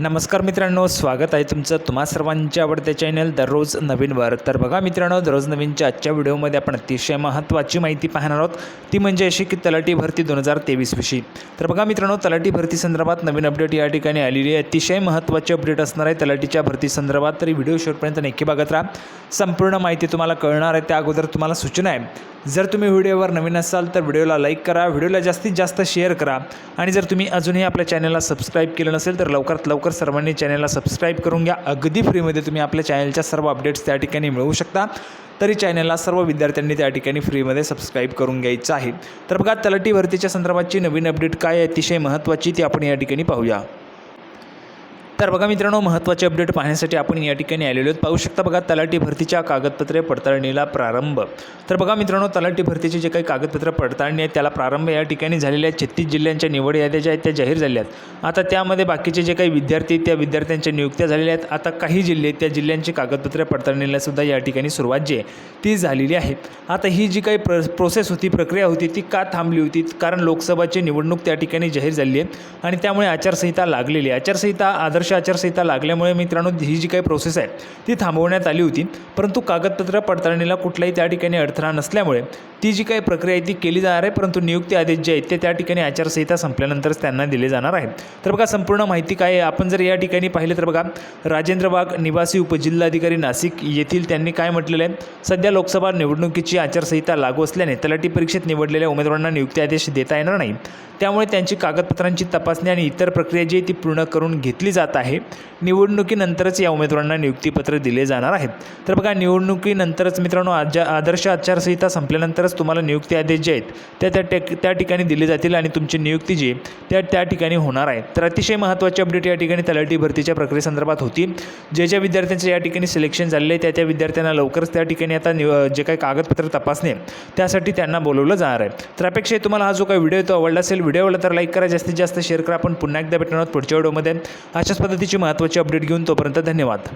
नमस्कार मित्रांनो स्वागत आहे तुमचं तुम्हा सर्वांच्या आवडत्या चॅनल दररोज नवीनवर तर बघा मित्रांनो दररोज नवीनच्या आजच्या व्हिडिओमध्ये आपण अतिशय महत्त्वाची माहिती पाहणार आहोत. ती म्हणजे अशी की तलाठी भरती दोन हजार तेवीसविषयी तर बघा मित्रांनो तलाठी भरती संदर्भात नवीन अपडेट या ठिकाणी आलेली आहे. अतिशय महत्त्वाची अपडेट असणार आहे तलाठीच्या भरती संदर्भात. तरी व्हिडिओ शेवटपर्यंत नक्की बघत राहा. संपूर्ण माहिती तुम्हाला कळणार आहे त्या अगोदर तुम्हाला सूचना आहे. जर तुम्ही व्हिडिओवर नवीन असाल तर व्हिडिओला लाईक करा. व्हिडिओला जास्तीत जास्त शेअर करा. आणि जर तुम्ही अजूनही आपल्या चॅनलला सबस्क्राईब केलं नसेल तर लवकरात लवकर सर्वांनी चॅनलला सबस्क्राईब करून घ्या. अगदी फ्रीमध्ये तुम्ही आपल्या चॅनलच्या सर्व अपडेट्स त्या ठिकाणी मिळवू शकता. तरी चॅनलला सर्व विद्यार्थ्यांनी त्या ठिकाणी फ्रीमध्ये सबस्क्राईब करून घ्यायचं आहे. तर बघा तलाठी भरतीच्या संदर्भातची नवीन अपडेट काय अतिशय महत्त्वाची ती आपण या ठिकाणी पाहूया. तर बघा मित्रांनो महत्त्वाचे अपडेट पाहण्यासाठी आपण या ठिकाणी आलेलो आहोत. पाहू शकता बघा तलाठी भरतीच्या कागदपत्रे पडताळणीला प्रारंभ. तर बघा मित्रांनो तलाठी भरतीचे जे काही कागदपत्र पडताळणी आहेत त्याला प्रारंभ या ठिकाणी झालेले आहेत. छत्तीस जिल्ह्यांच्या निवड याद्या ज्या आहेत त्या जाहीर झाल्या आहेत. आता त्यामध्ये बाकीचे जे काही विद्यार्थी आहेत त्या विद्यार्थ्यांच्या नियुक्त्या झालेल्या आहेत. आता काही जिल्हे आहेत त्या जिल्ह्यांची कागदपत्रे पडताळणीला सुद्धा या ठिकाणी सुरुवात जी आहे ती झालेली आहे. आता ही जी काही प्र प्रोसेस होती प्रक्रिया होती ती का थांबली होती? कारण लोकसभाची निवडणूक त्या ठिकाणी जाहीर झाली आहे. आणि त्यामुळे आचारसंहिता लागलेली आहे. आचारसंहिता आदर्श आचारसंहिता लागल्यामुळे मित्रांनो ही जी काही प्रोसेस आहे ती थांबवण्यात आली होती. परंतु कागदपत्र पडताळणीला कुठलाही त्या ठिकाणी अडथळा नसल्यामुळे ती जी काही प्रक्रिया आहे ती केली जाणार आहे. परंतु नियुक्ती आदेश जे आहेत ते त्या ठिकाणी आचारसंहिता संपल्यानंतरच त्यांना दिले जाणार आहे तर बघा संपूर्ण माहिती काय आहे? आपण जर या ठिकाणी पाहिलं तर बघा राजेंद्र बाग निवासी उपजिल्हाधिकारी नाशिक येथील त्यांनी काय म्हटलेलं आहे? सध्या लोकसभा निवडणुकीची आचारसंहिता लागू असल्याने तलाठी परीक्षेत निवडलेल्या उमेदवारांना नियुक्ती आदेश देता येणार नाही. त्यामुळे त्यांची कागदपत्रांची तपासणी आणि इतर प्रक्रिया जी आहे ती पूर्ण करून घेतली जात आहे. निवडणुकीनंतरच या उमेदवारांना नियुक्तीपत्र दिले जाणार आहेत. तर बघा निवडणुकीनंतरच मित्रांनो आज आदर्श आचारसंहिता संपल्यानंतरच तुम्हाला नियुक्ती आदेश जे आहेत त्या त्या टेक त्या ठिकाणी दिले जातील आणि तुमची नियुक्ती जी त्या त्या ठिकाणी होणार आहे. तर अतिशय महत्त्वाची अपडेट या ठिकाणी तलाठी भरतीच्या प्रक्रियेसंदर्भात होती. जे ज्या विद्यार्थ्यांचं या ठिकाणी सिलेक्शन झालेलं आहे त्या त्या विद्यार्थ्यांना लवकरच त्या ठिकाणी आता जे काही कागदपत्र तपासणे त्यासाठी त्यांना बोलवलं जाणार आहे. तर अपेक्षा तुम्हाला हा जो काही व्हिडिओ तो आवडला असेल व्हिडिओ आवडला तर लाईक करा जास्तीत जास्त शेअर करा. आपण पुन्हा एकदा भेटणार आहोत पुढच्या व्हिडिओमध्ये अशाच पद्धतीची महत्त्वाची अपडेट घेऊन तोपर्यंत धन्यवाद.